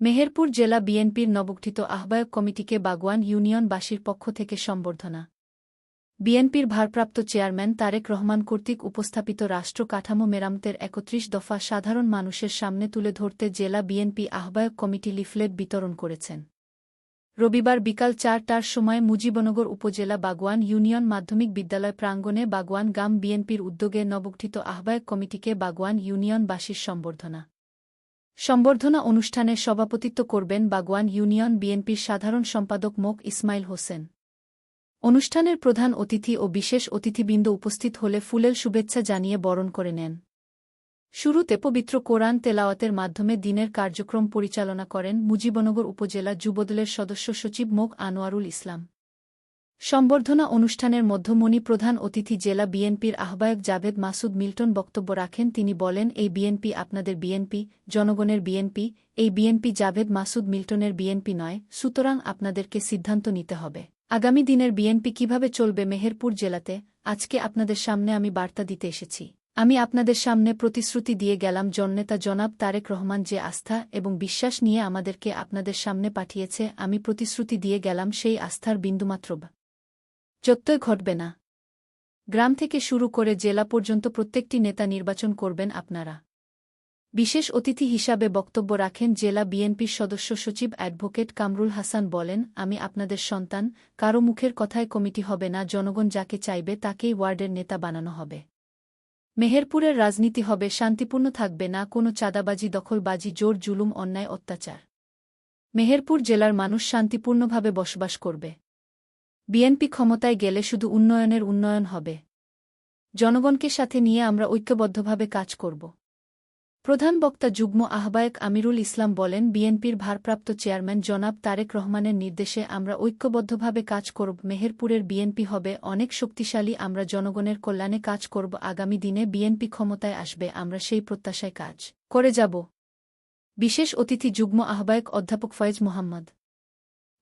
মেহেরপুর জেলা বিএনপির নবগঠিত আহ্বায়ক কমিটিকে বাগওয়ান ইউনিয়নবাসীর পক্ষ থেকে সম্বর্ধনা। বিএনপির ভারপ্রাপ্ত চেয়ারম্যান তারেক রহমান কর্তৃক উপস্থাপিত রাষ্ট্র কাঠামো মেরামতের একত্রিশ দফা সাধারণ মানুষের সামনে তুলে ধরতে জেলা বিএনপি আহ্বায়ক কমিটি লিফলেট বিতরণ করেছেন। রবিবার বিকাল চারটার সময় মুজিবনগর উপজেলা বাগওয়ান ইউনিয়ন মাধ্যমিক বিদ্যালয় প্রাঙ্গণে বাগওয়ান গাম বিএনপির উদ্যোগে নবগঠিত আহ্বায়ক কমিটিকে বাগওয়ান ইউনিয়নবাসীর সম্বর্ধনা। সম্বর্ধনা অনুষ্ঠানে সভাপতিত্ব করবেন বাগওয়ান ইউনিয়ন বিএনপির সাধারণ সম্পাদক মোক ইসমাইল হোসেন। অনুষ্ঠানের প্রধান অতিথি ও বিশেষ অতিথিবৃন্দ উপস্থিত হলে ফুলেল শুভেচ্ছা জানিয়ে বরণ করে নেন। শুরুতে পবিত্র কোরআন তেলাওয়াতের মাধ্যমে দিনের কার্যক্রম পরিচালনা করেন মুজিবনগর উপজেলা যুবদলের সদস্য সচিব মোক আনোয়ারুল ইসলাম। সম্বর্ধনা অনুষ্ঠানের মধ্যমণি প্রধান অতিথি জেলা বিএনপির আহ্বায়ক জাভেদ মাসুদ মিল্টন বক্তব্য রাখেন। তিনি বলেন, এই বিএনপি আপনাদের বিএনপি, জনগণের বিএনপি, এই বিএনপি জাভেদ মাসুদ মিল্টনের বিএনপি নয়, সুতরাং আপনাদেরকে সিদ্ধান্ত নিতে হবে। আগামী দিনের বিএনপি কীভাবে চলবে মেহেরপুর জেলাতে, আজকে আপনাদের সামনে আমি বার্তা দিতে এসেছি। আমি আপনাদের সামনে প্রতিশ্রুতি দিয়ে গেলাম, জননেতা জনাব তারেক রহমান যে আস্থা এবং বিশ্বাস নিয়ে আমাদেরকে আপনাদের সামনে পাঠিয়েছে, আমি প্রতিশ্রুতি দিয়ে গেলাম সেই আস্থার বিন্দুমাত্র যত্তই ঘটবে না। গ্রাম থেকে শুরু করে জেলা পর্যন্ত প্রত্যেকটি নেতা নির্বাচন করবেন আপনারা। বিশেষ অতিথি হিসাবে বক্তব্য রাখেন জেলা বিএনপির সদস্য সচিব অ্যাডভোকেট কামরুল হাসান বলেন, আমি আপনাদের সন্তান, কারও মুখের কথায় কমিটি হবে না, জনগণ যাকে চাইবে তাকেই ওয়ার্ডের নেতা বানানো হবে। মেহেরপুরের রাজনীতি হবে, শান্তিপূর্ণ থাকবে না, কোনো চাঁদাবাজি, দখলবাজি, জোর, জুলুম, অন্যায়, অত্যাচার। মেহেরপুর জেলার মানুষ শান্তিপূর্ণভাবে বসবাস করবে। বিএনপি ক্ষমতায় গেলে শুধু উন্নয়নের উন্নয়ন হবে। জনগণকে সাথে নিয়ে আমরা ঐক্যবদ্ধভাবে কাজ করব। প্রধান বক্তা যুগ্ম আহ্বায়ক আমিরুল ইসলাম বলেন, বিএনপির ভারপ্রাপ্ত চেয়ারম্যান জনাব তারেক রহমানের নির্দেশে আমরা ঐক্যবদ্ধভাবে কাজ করব। মেহেরপুরের বিএনপি হবে অনেক শক্তিশালী, আমরা জনগণের কল্যাণে কাজ করব। আগামী দিনে বিএনপি ক্ষমতায় আসবে, আমরা সেই প্রত্যাশায় কাজ করে যাব। বিশেষ অতিথি যুগ্ম আহ্বায়ক অধ্যাপক ফয়েজ মোহাম্মদ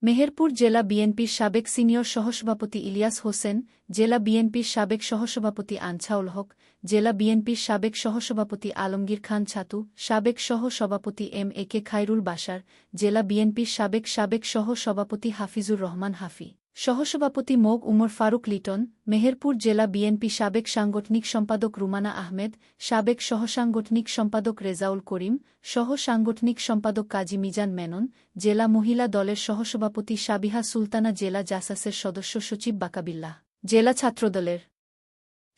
মেহেরপুর জেলা বিএনপির সাবেক সিনিয়র সহসভাপতি ইলিয়াস হোসেন, জেলা বিএনপির সাবেক সহসভাপতি আনছাউল হক, জেলা বিএনপির সাবেক সহসভাপতি আলমগীর খান ছাতু, সাবেক সহ সভাপতি এম এ কে খায়রুল বাসার জেলা বিএনপির সাবেক সাবেক সহ সভাপতি হাফিজুর রহমান হাফি। সহসভাপতি মোগ উমর ফারুক লিটন, মেহেরপুর জেলা বিএনপি সাবেক সাংগঠনিক সম্পাদক রুমানা আহমেদ, সাবেক সহসাংগঠনিক সম্পাদক রেজাউল করিম সহ সাংগঠনিক সম্পাদক কাজী মিজান মেনন, জেলা মহিলা দলের সহসভাপতি সাবিহা সুলতানা, জেলা জাসাসের সদস্য সচিব বাকাবিল্লাহ, জেলা ছাত্রদলের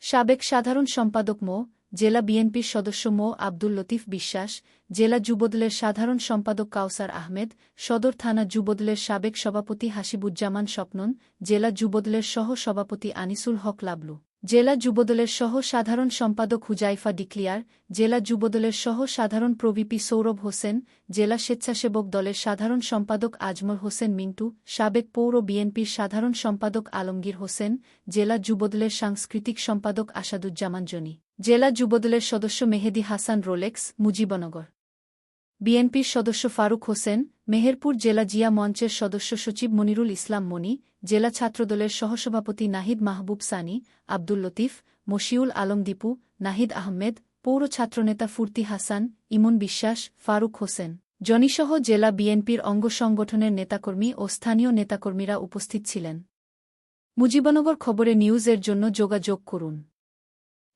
সাবেক সাধারণ সম্পাদক মো. জেলা বিএনপির সদস্য মো. আব্দুল লতিফ বিশ্বাস, জেলা যুবদলের সাধারণ সম্পাদক কাউসার আহমেদ, সদর থানা যুবদলের সাবেক সভাপতি হাসিবুজ্জামান স্বপ্নন, জেলা যুবদলের সহ সভাপতি আনিসুল হক লাবলু, জেলা যুবদলের সহ সাধারণ সম্পাদক হুজাইফা ডিক্লিয়ার, জেলা যুবদলের সহ সাধারণ প্রভিপি সৌরভ হোসেন, জেলা স্বেচ্ছাসেবক দলের সাধারণ সম্পাদক আজমল হোসেন মিন্টু, সাবেক পৌর বিএনপির সাধারণ সম্পাদক আলমগীর হোসেন, জেলা যুবদলের সাংস্কৃতিক সম্পাদক আসাদুজ্জামান জনি। জেলা যুবদলের সদস্য মেহেদি হাসান রোলেক্স, মুজিবনগর। বিএনপির সদস্য ফারুক হোসেন, মেহেরপুর জেলা জিয়া মঞ্চের সদস্য সচিব মনিরুল ইসলাম মনি, জেলা ছাত্রদলের সহসভাপতি নাহিদ মাহবুব সানি, আব্দুল লতিফ, মশিউল আলম দীপু, নাহিদ আহমেদ, পৌর ছাত্রনেতা ফুর্তি হাসান, ইমন বিশ্বাস, ফারুক হোসেন। জনিসহ জেলা বিএনপির অঙ্গ সংগঠনের নেতাকর্মী ও স্থানীয় নেতাকর্মীরা উপস্থিত ছিলেন। মুজিবনগর খবরে নিউজের জন্য যোগাযোগ করুন।